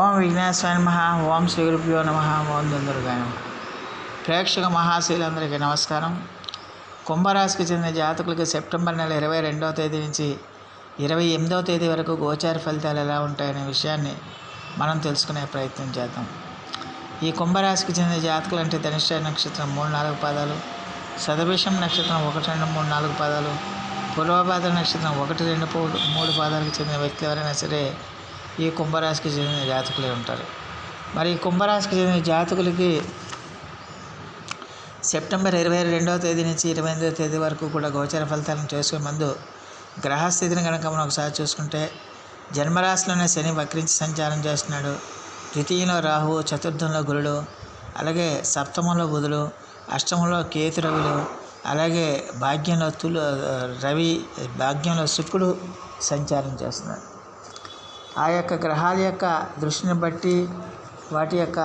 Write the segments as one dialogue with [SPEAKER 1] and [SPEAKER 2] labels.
[SPEAKER 1] ఓం విఘ్నేశ్వర నమ ఓం శ్రీ గురుభ్యో నమ ఓం దుందురుగా నమ. ప్రేక్షక మహాశీలందరికీ నమస్కారం. కుంభరాశికి చెందిన జాతకులకి సెప్టెంబర్ నెల ఇరవై రెండవ తేదీ నుంచి ఇరవై ఎనిమిదవ తేదీ వరకు గోచార ఫలితాలు ఎలా ఉంటాయనే విషయాన్ని మనం తెలుసుకునే ప్రయత్నం చేద్దాం. ఈ కుంభరాశికి చెందిన జాతకులు అంటే ధనిష్ట నక్షత్రం మూడు నాలుగు పాదాలు సదభిషం నక్షత్రం ఒకటి రెండు మూడు నాలుగు పాదాలు పూర్వభాద్ర నక్షత్రం ఒకటి రెండు మూడు మూడు పాదాలకు చెందిన వ్యక్తులు ఎవరైనా సరే ఈ కుంభరాశికి చెందిన జాతకులే ఉంటారు. మరి ఈ కుంభరాశికి చెందిన జాతకులకి సెప్టెంబర్ ఇరవై రెండవ తేదీ నుంచి ఇరవై ఎనిమిదవ తేదీ వరకు కూడా గోచర ఫలితాలను చేసుకునే ముందు గ్రహస్థితిని కనుక మనం ఒకసారి చూసుకుంటే జన్మరాశిలోనే శని వక్రించి సంచారం చేస్తున్నాడు. ద్వితీయంలో రాహువు చతుర్థంలో గురుడు అలాగే సప్తమంలో బుధుడు అష్టమంలో కేతు రవిలు అలాగే భాగ్యంలో తులు రవి భాగ్యంలో శుక్రుడు సంచారం చేస్తున్నాడు ఆ యొక్క గ్రహాల యొక్క దృష్టిని బట్టి వాటి యొక్క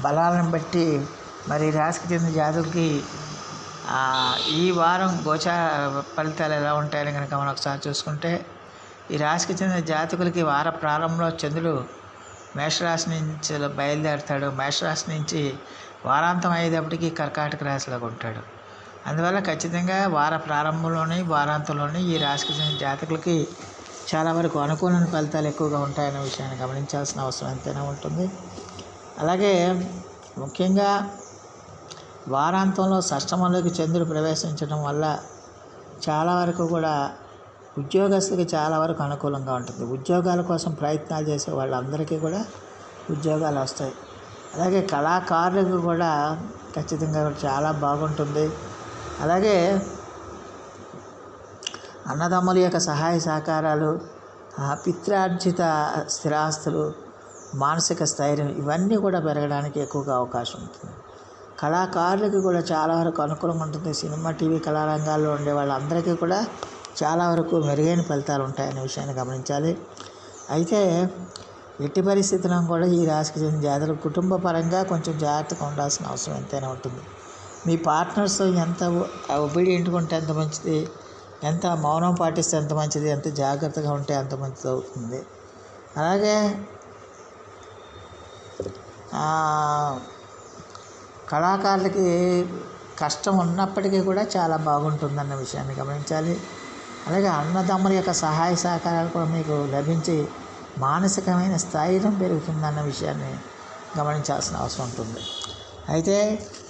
[SPEAKER 1] బలాలను బట్టి మరి రాశికి చెందిన జాతకుకి ఈ వారం గోచార ఫలితాలు ఎలా ఉంటాయని కనుక మనం ఒకసారి చూసుకుంటే ఈ రాశికి చెందిన జాతకులకి వార ప్రారంభంలో చంద్రుడు మేషరాశి నుంచి బయలుదేరుతాడు. మేషరాశి నుంచి వారాంతం అయ్యేటప్పటికి కర్కాటక రాశిలోకి ఉంటాడు. అందువల్ల ఖచ్చితంగా వార ప్రారంభంలోని వారాంతంలోని ఈ రాశికి చెందిన జాతకులకి చాలా వరకు అనుకూలమైన ఫలితాలు ఎక్కువగా ఉంటాయనే విషయాన్ని గమనించాల్సిన అవసరం ఎంతైనా ఉంటుంది. అలాగే ముఖ్యంగా వారాంతంలో సష్టమంలోకి చంద్రుడు ప్రవేశించడం వల్ల చాలా వరకు కూడా ఉద్యోగస్తులకి చాలా వరకు అనుకూలంగా ఉంటుంది. ఉద్యోగాల కోసం ప్రయత్నాలు చేసే వాళ్ళందరికీ కూడా ఉద్యోగాలు వస్తాయి. అలాగే కళాకారులకు కూడా ఖచ్చితంగా చాలా బాగుంటుంది. అలాగే అన్నదమ్ముల యొక్క సహాయ సహకారాలు పిత్రార్జిత స్థిరాస్తులు మానసిక స్థైర్యం ఇవన్నీ కూడా పెరగడానికి ఎక్కువగా అవకాశం ఉంటుంది. కళాకారులకు కూడా చాలా వరకు అనుకూలంగా ఉంటుంది. సినిమా టీవీ కళారంగాల్లో ఉండే వాళ్ళందరికీ కూడా చాలా వరకు మెరుగైన ఫలితాలు ఉంటాయనే విషయాన్ని గమనించాలి. అయితే ఎట్టి పరిస్థితులను కూడా ఈ రాశికి చెందిన జాతర కుటుంబ పరంగా కొంచెం జాగ్రత్తగా ఉండాల్సిన అవసరం ఎంతైనా ఉంటుంది. మీ పార్ట్నర్స్ ఎంత ఒబీడియంట్గా ఉంటే ఎంత మంచిది. ఎంత మౌనం పాటిస్తే ఎంత మంచిది ఎంత జాగ్రత్తగా ఉంటే అంత మంచిది అవుతుంది. అలాగే కళాకారులకి కష్టం ఉన్నప్పటికీ కూడా చాలా బాగుంటుందన్న విషయాన్ని గమనించాలి. అలాగే అన్నదమ్ముల యొక్క సహాయ సహకారాలు కూడా మీకు లభించి మానసికమైన స్థైర్యం పెరుగుతుందన్న విషయాన్ని గమనించాల్సిన అవసరం ఉంటుంది. అయితే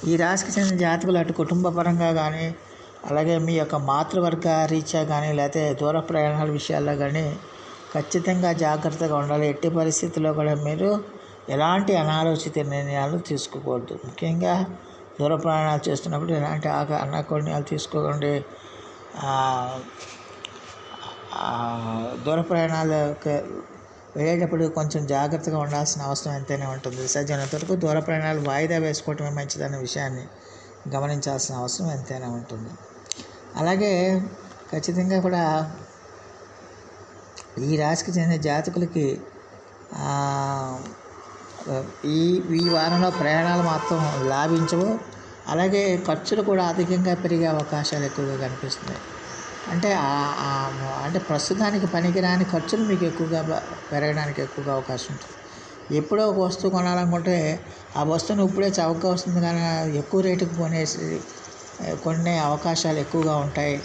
[SPEAKER 1] ఈ రాశికి చెందిన జాతకులు అటు కుటుంబ పరంగా కానీ అలాగే మీ యొక్క మాతృవర్గ రీత్యా కానీ లేకపోతే దూర ప్రయాణాల విషయాల్లో కానీ ఖచ్చితంగా జాగ్రత్తగా ఉండాలి. ఎట్టి పరిస్థితుల్లో కూడా మీరు ఎలాంటి అనాలోచిత నిర్ణయాలు తీసుకోకూడదు. ముఖ్యంగా దూర ప్రయాణాలు చేస్తున్నప్పుడు ఎలాంటి ఆక అనాకోణ్యాలు తీసుకోకండి. దూర ప్రయాణాలకు వెళ్ళేటప్పుడు కొంచెం జాగ్రత్తగా ఉండాల్సిన అవసరం ఎంతైనా ఉంటుంది. సజ్జనంత వరకు దూర ప్రయాణాలు వాయిదా వేసుకోవటమే మంచిదన్న విషయాన్ని గమనించాల్సిన అవసరం ఎంతైనా ఉంటుంది. అలాగే ఖచ్చితంగా కూడా ఈ రాశికి చెందిన జాతకులకి ఈ ఈ వారంలో ప్రయాణాలు మాత్రం లాభించవు. అలాగే ఖర్చులు కూడా అధికంగా పెరిగే అవకాశాలు ఎక్కువగా కనిపిస్తున్నాయి. అంటే అంటే ప్రస్తుతానికి పనికిరాని ఖర్చులు మీకు ఎక్కువగా పెరగడానికి ఎక్కువగా అవకాశం ఉంటుంది. ఎప్పుడో ఒక వస్తువు కొనాలనుకుంటే ఆ వస్తువును ఇప్పుడే చౌకగా వస్తుంది కానీ ఎక్కువ రేటుకు కొనేసి కొనే అవకాశాలు ఎక్కువగా ఉంటాయి.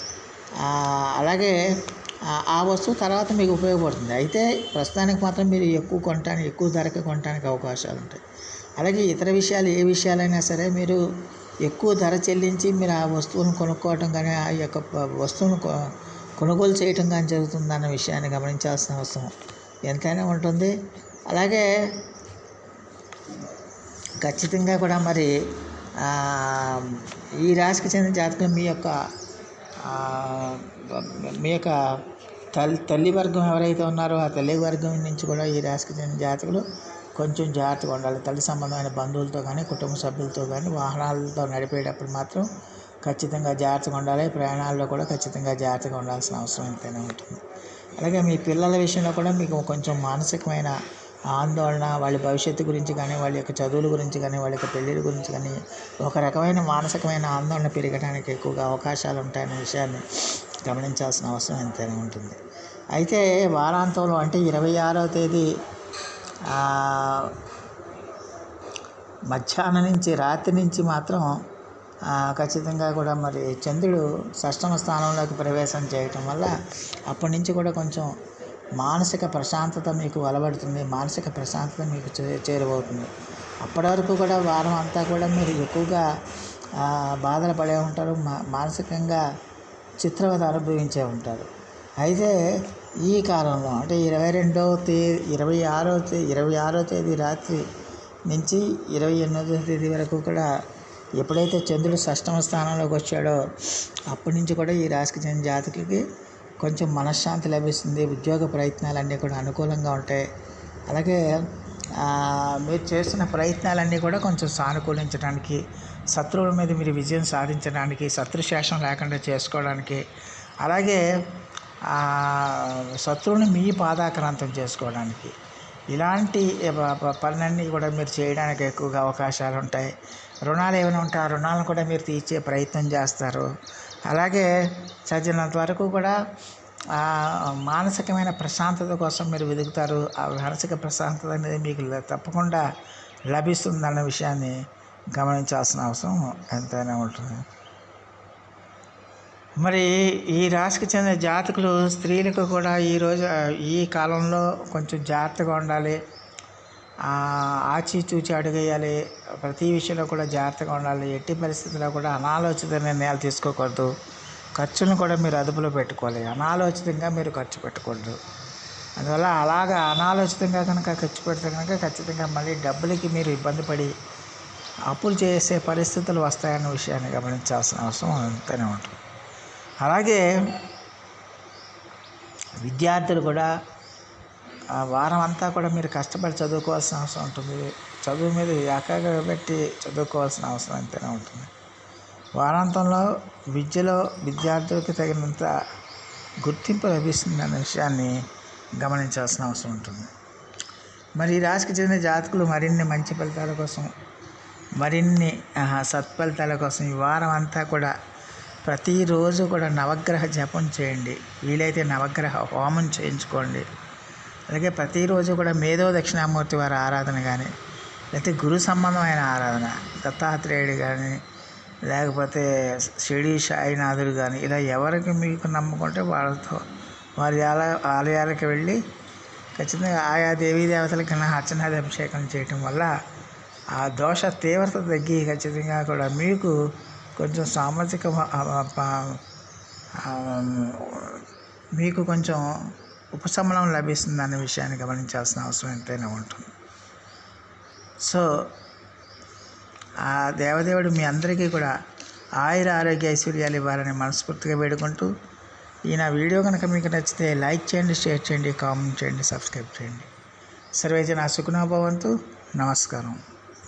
[SPEAKER 1] అలాగే ఆ- వస్తువు తర్వాత మీకు ఉపయోగపడుతుంది. అయితే ప్రస్తుతానికి మాత్రం మీరు ఎక్కువ కొనటానికి ఎక్కువ ధరకి కొనటానికి అవకాశాలు ఉంటాయి. అలాగే ఇతర విషయాలు ఏ విషయాలైనా సరే మీరు ఎక్కువ ధర చెల్లించి మీరు ఆ వస్తువును కొనుక్కోవటం కానీ ఆ యొక్క వస్తువును కొనుగోలు చేయటం కానీ జరుగుతుందన్న విషయాన్ని గమనించాల్సిన అవసరం. ఎంతైనా ఉంటుంది. అలాగే ఖచ్చితంగా కూడా మరి ఈ రాశికి చెందిన జాతకం మీ యొక్క మీ యొక్క తల్లి తల్లి వర్గం ఎవరైతే ఉన్నారో ఆ తల్లి వర్గం నుంచి కూడా ఈ రాశికి చెందిన జాతకులు కొంచెం జాగ్రత్తగా ఉండాలి. తల్లి సంబంధమైన బంధువులతో కానీ కుటుంబ సభ్యులతో కానీ వాహనాలతో నడిపేటప్పుడు మాత్రం ఖచ్చితంగా జాగ్రత్తగా ఉండాలి. ప్రయాణాల్లో కూడా ఖచ్చితంగా జాగ్రత్తగా ఉండాల్సిన అవసరం ఎంతైనా ఉంటుంది. అలాగే మీ పిల్లల విషయంలో కూడా మీకు కొంచెం మానసికమైన ఆందోళన వాళ్ళ భవిష్యత్తు గురించి కానీ వాళ్ళ యొక్క చదువుల గురించి కానీ వాళ్ళ యొక్క పెళ్ళిళ్ళ గురించి కానీ ఒక రకమైన మానసికమైన ఆందోళన పెరగడానికి ఎక్కువగా అవకాశాలు ఉంటాయనే విషయాన్ని గమనించాల్సిన అవసరం ఎంతైనా ఉంటుంది. అయితే వారాంతంలో అంటే ఇరవై ఆరో తేదీ మధ్యాహ్నం నుంచి రాత్రి నుంచి మాత్రం ఖచ్చితంగా కూడా మరి చంద్రుడు షష్టమ స్థానంలోకి ప్రవేశం చేయటం వల్ల అప్పటి నుంచి కూడా కొంచెం మానసిక ప్రశాంతత మీకు అలవడుతుంది మానసిక ప్రశాంతత మీకు చే- చేరువవుతుంది. అప్పటి వరకు కూడా వారం అంతా కూడా మీరు ఎక్కువగా బాధలు పడే ఉంటారు మా మానసికంగా చిత్రవద అనుభవించే ఉంటారు. అయితే ఈ కాలంలో అంటే ఇరవై రెండవ తేదీ ఇరవై ఆరో తేదీ ఇరవై ఆరో తేదీ రాత్రి నుంచి ఇరవై ఎనిమిదో తేదీ వరకు కూడా ఎప్పుడైతే చంద్రుడు షష్టమ స్థానంలోకి వచ్చాడో అప్పటి నుంచి కూడా ఈ రాశికి చెందిన జాతకులకి కొంచెం మనశ్శాంతి లభిస్తుంది ఉద్యోగ ప్రయత్నాలన్నీ కూడా అనుకూలంగా ఉంటాయి. అలాగే మీరు చేస్తున్న ప్రయత్నాలన్నీ కూడా కొంచెం సానుకూలించడానికి శత్రువుల మీద మీరు విజయం సాధించడానికి శత్రుశేషం లేకుండా చేసుకోవడానికి అలాగే శత్రువుని మీ పాదాక్రాంతం చేసుకోవడానికి. ఇలాంటి పనులన్నీ కూడా మీరు చేయడానికి ఎక్కువగా అవకాశాలు ఉంటాయి. రుణాలు ఏమైనా ఉంటే ఆ రుణాలను కూడా మీరు తీర్చే ప్రయత్నం చేస్తారు. అలాగే చదివినంత వరకు కూడా ఆ మానసికమైన ప్రశాంతత కోసం మీరు వెతుకుతారు ఆ మానసిక ప్రశాంతత అనేది మీకు తప్పకుండా లభిస్తుందన్న విషయాన్ని గమనించాల్సిన అవసరం ఎంతైనా ఉంటుంది. మరి ఈ రాశికి చెందిన జాతకులు స్త్రీలకు కూడా ఈరోజు ఈ కాలంలో కొంచెం జాగ్రత్తగా ఉండాలి. ఆచితూచి అడుగేయాలి. ప్రతి విషయంలో కూడా జాగ్రత్తగా ఉండాలి. ఎట్టి పరిస్థితుల్లో కూడా అనాలోచిత నిర్ణయాలు తీసుకోకూడదు. ఖర్చులను కూడా మీరు అదుపులో పెట్టుకోవాలి. అనాలోచితంగా మీరు ఖర్చు పెట్టకూడదు. అందువల్ల అలాగా అనాలోచితంగా కనుక ఖర్చు పెడితే కనుక ఖచ్చితంగా మళ్ళీ డబ్బులకి మీరు ఇబ్బంది పడి అప్పులు చేసే పరిస్థితులు వస్తాయన్న విషయాన్ని గమనించాల్సిన అవసరం ఎంతైనా ఉంటుంది. అలాగే విద్యార్థులు కూడా ఆ వారం అంతా కూడా మీరు కష్టపడి చదువుకోవాల్సిన అవసరం ఉంటుంది. చదువు మీద ఏకాగ్రత పెట్టి చదువుకోవాల్సిన అవసరం ఎంతైనా ఉంటుంది. వారాంతంలో విద్యలో విద్యార్థులకు తగినంత గుర్తింపు లభిస్తుందనే విషయాన్ని గమనించాల్సిన అవసరం ఉంటుంది. మరి ఈ రాశికి చెందిన జాతకులు మరిన్ని మంచి ఫలితాల కోసం మరిన్ని సత్ఫలితాల కోసం ఈ వారం అంతా కూడా ప్రతిరోజు కూడా నవగ్రహ జపం చేయండి. వీలైతే నవగ్రహ హోమం చేయించుకోండి. అలాగే ప్రతిరోజు కూడా మేధో దక్షిణామూర్తి వారి ఆరాధన కానీ లేకపోతే గురు సంబంధమైన ఆరాధన దత్తాత్రేయుడు కానీ లేకపోతే షిరిడి సాయినాథుడు కానీ ఇలా ఎవరికి మీకు నమ్ముకుంటే వాళ్ళతో వారి ఆల- ఆలయాలకు వెళ్ళి ఖచ్చితంగా ఆయా దేవీ దేవతలకి అర్చనాది అభిషేకం చేయటం వల్ల ఆ దోష తీవ్రత తగ్గి ఖచ్చితంగా కూడా మీకు కొంచెం సామాజిక మీకు కొంచెం ఉపశమనం లభిస్తుంది విషయాన్ని గమనించాల్సిన అవసరం ఎంతైనా ఉంటుంది. సో ఆ దేవదేవుడు మీ అందరికీ కూడా ఆయుర ఆరోగ్య ఐశ్వర్యాలు ఇవ్వాలని మనస్ఫూర్తిగా వేడుకుంటూ ఈ నా వీడియో కనుక మీకు నచ్చితే లైక్ చేయండి షేర్ చేయండి కామెంట్ చేయండి సబ్స్క్రైబ్ చేయండి. సర్వేజన సుఖనాభవంతు నమస్కారం.